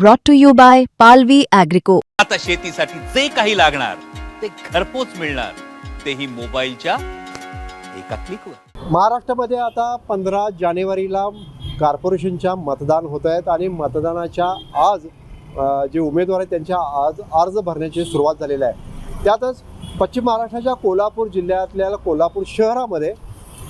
brought to you by Palvi Agrico. आता शेतीसाठी जे काही लागणार ते घरपोच मिळणार. तेही मोबाईलच्या एका क्लिकवर महाराष्ट्रामध्ये आता पंधरा जानेवारीला कॉर्पोरेशनच्या मतदान होत आहेत आणि मतदानाच्या आज जे उमेदवार आहेत त्यांच्या आज अर्ज भरण्याची सुरुवात झालेली आहे. त्यातच पश्चिम महाराष्ट्राच्या कोल्हापूर जिल्ह्यातल्या कोल्हापूर शहरामध्ये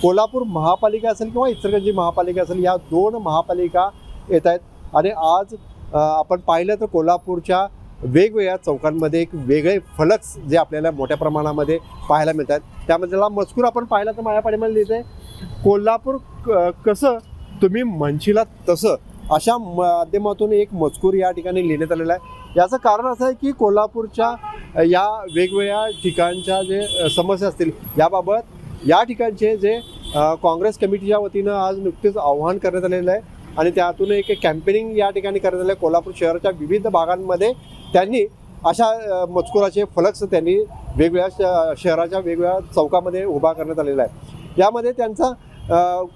कोल्हापूर महापालिका असेल किंवा इचलकरंजी महापालिका असेल या दोन महापालिका येत आहेत. आणि आज आपण पाहिलं तर कोल्हापूरच्या वेगवेगळ्या चौकांमध्ये एक वेगळे फलक जे आपल्याला मोठ्या प्रमाणामध्ये पाहायला मिळतात. त्यामधला मजकूर आपण पाहिला तर माझ्या पाठीमध्ये लिहिते कोल्हापूर क- कसं तुम्ही म्हणशीला तसं अशा माध्यमातून एक मजकूर या ठिकाणी लिहिण्यात आलेला आहे. याचं कारण असं आहे की कोल्हापूरच्या या वेगवेगळ्या ठिकाणच्या जे समस्या असतील याबाबत या ठिकाणचे जे काँग्रेस कमिटीच्या वतीनं आज नुकतेच आव्हान करण्यात आलेलं आहे. आणि त्यातून एक कॅम्पेनिंग या ठिकाणी करण्यात आलं आहे. कोल्हापूर शहराच्या विविध भागांमध्ये त्यांनी अशा मजकुराचे फलक्स त्यांनी वेगवेगळ्या श- शहराच्या वेगवेगळ्या चौकामध्ये उभा करण्यात आलेला आहे. यामध्ये त्यांचा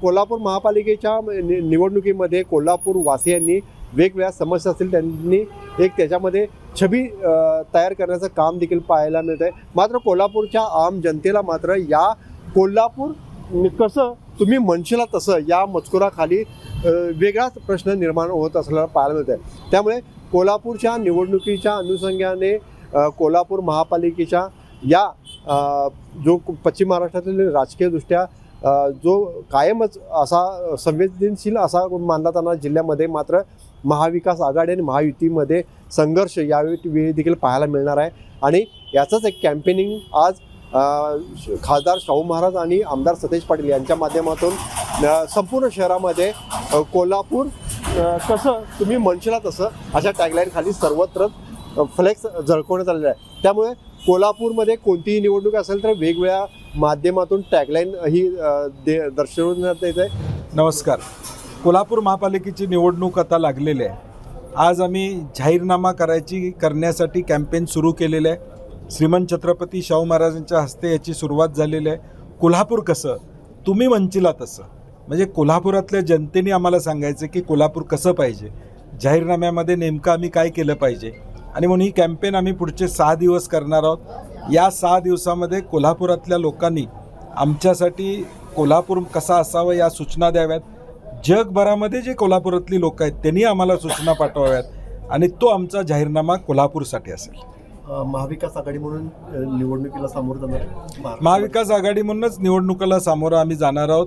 कोल्हापूर महापालिकेच्या नि- निवडणुकीमध्ये कोल्हापूर वासियांनी वेगवेगळ्या समस्या असतील त्यांनी एक त्याच्यामध्ये छबी तयार करण्याचं काम देखील पाहायला मिळत आहे मात्र कोल्हापूरच्या आम जनतेला मात्र या कोल्हापूर कसं तुम्ही म्हणशीला तसं या मजकुराखाली वेगळाच प्रश्न निर्माण होत असल्याला पाहायला मिळत आहे त्यामुळे कोल्हापूरच्या निवडणुकीच्या अनुषंगाने कोल्हापूर महापालिकेच्या या जो पश्चिम महाराष्ट्रातील राजकीयदृष्ट्या जो कायमच असा संवेदनशील असा मानला जाणारा जिल्ह्यामध्ये मात्र महाविकास आघाडी आणि महायुतीमध्ये संघर्ष यावेळी वेळी देखील पाहायला मिळणार आहे. आणि याचंच एक कॅम्पेनिंग आज खासदार शाहू महाराज आणि आमदार सतेज पाटील यांच्या माध्यमातून संपूर्ण शहरामध्ये कोल्हापूर कसं तुम्ही म्हणशीला तसं अशा टॅगलाईन खाली सर्वत्र फ्लेक्स झळकवण्यात आलेलं आहे त्यामुळे कोल्हापूरमध्ये कोणतीही निवडणूक असेल तर वेगवेगळ्या माध्यमातून टॅगलाईन ही दे दर्शवण्यात येत आहे. नमस्कार. कोल्हापूर महापालिकेची निवडणूक आता लागलेली आहे. आज आम्ही जाहीरनामा करायची करण्यासाठी कॅम्पेन सुरू केलेलं आहे. श्रीमंत छत्रपती शाहू महाराजांच्या हस्ते याची सुरुवात झालेली आहे. कोल्हापूर कसं? तुम्ही म्हणचिला तसं. म्हणजे कोल्हापुरातल्या जनतेने आम्हाला सांगायचं की कोल्हापूर कसं पाहिजे? जाहीरनाम्यामध्ये नेमकं आम्ही काय केलं पाहिजे? आणि म्हणून ही कॅम्पेन आम्ही पुढचे सहा दिवस करणार आहोत. या सहा दिवसामध्ये कोल्हापुरातल्या लोकांनी आमच्यासाठी कोल्हापूर कसा असावं या सूचना द्याव्यात. जगभरामध्ये जे कोल्हापुरातली लोक आहेत त्यांनी आम्हाला सूचना पाठवाव्यात. आणि तो आमचा जाहीरनामा कोल्हापूरसाठी असेल. महाविकास आघाडी म्हणून निवडणुकीला सामोरं जाणार आहे. महाविकास आघाडी म्हणूनच निवडणुकीला सामोरं आम्ही जाणार आहोत.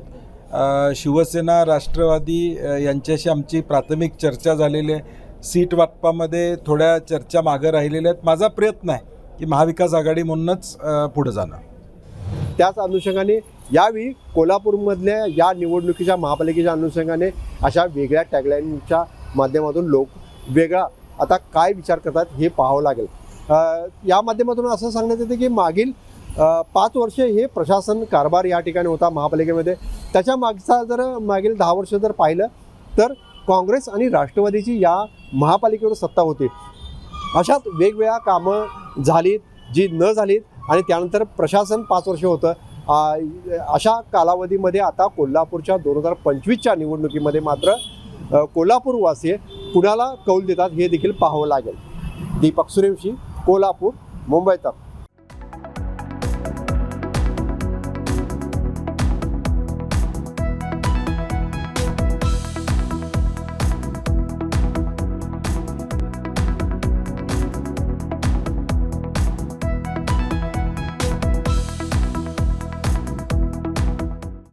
शिवसेना राष्ट्रवादी यांच्याशी आमची प्राथमिक चर्चा झालेली आहे. सीट वाटपामध्ये थोड्या चर्चा मागं राहिलेल्या आहेत. माझा प्रयत्न आहे की महाविकास आघाडी म्हणूनच पुढं जाणं. त्याच अनुषंगाने यावेळी कोल्हापूरमधल्या या निवडणुकीच्या महापालिकेच्या अनुषंगाने अशा वेगळ्या टॅगलाईनच्या माध्यमातून लोक वेगळा आता काय विचार करतात हे पाहावं लागेल. या माध्यमातून असं सांगण्यात येते की मागील पाच वर्षे हे प्रशासन कारभार या ठिकाणी होता महापालिकेमध्ये. त्याच्या मागचा जर मागील दहा वर्ष जर पाहिलं तर काँग्रेस आणि राष्ट्रवादीची या महापालिकेवर सत्ता होती. अशाच वेगवेगळ्या कामं झालीत जी न झालीत आणि त्यानंतर प्रशासन पाच वर्ष होतं. अशा कालावधीमध्ये आता कोल्हापूरच्या दोन हजार पंचवीसच्या निवडणुकीमध्ये मात्र कोल्हापूरवासी कुणाला कौल देतात हे देखील पाहावं लागेल. दीपक सूर्यवंशी कोल्हापूर मुंबई तक.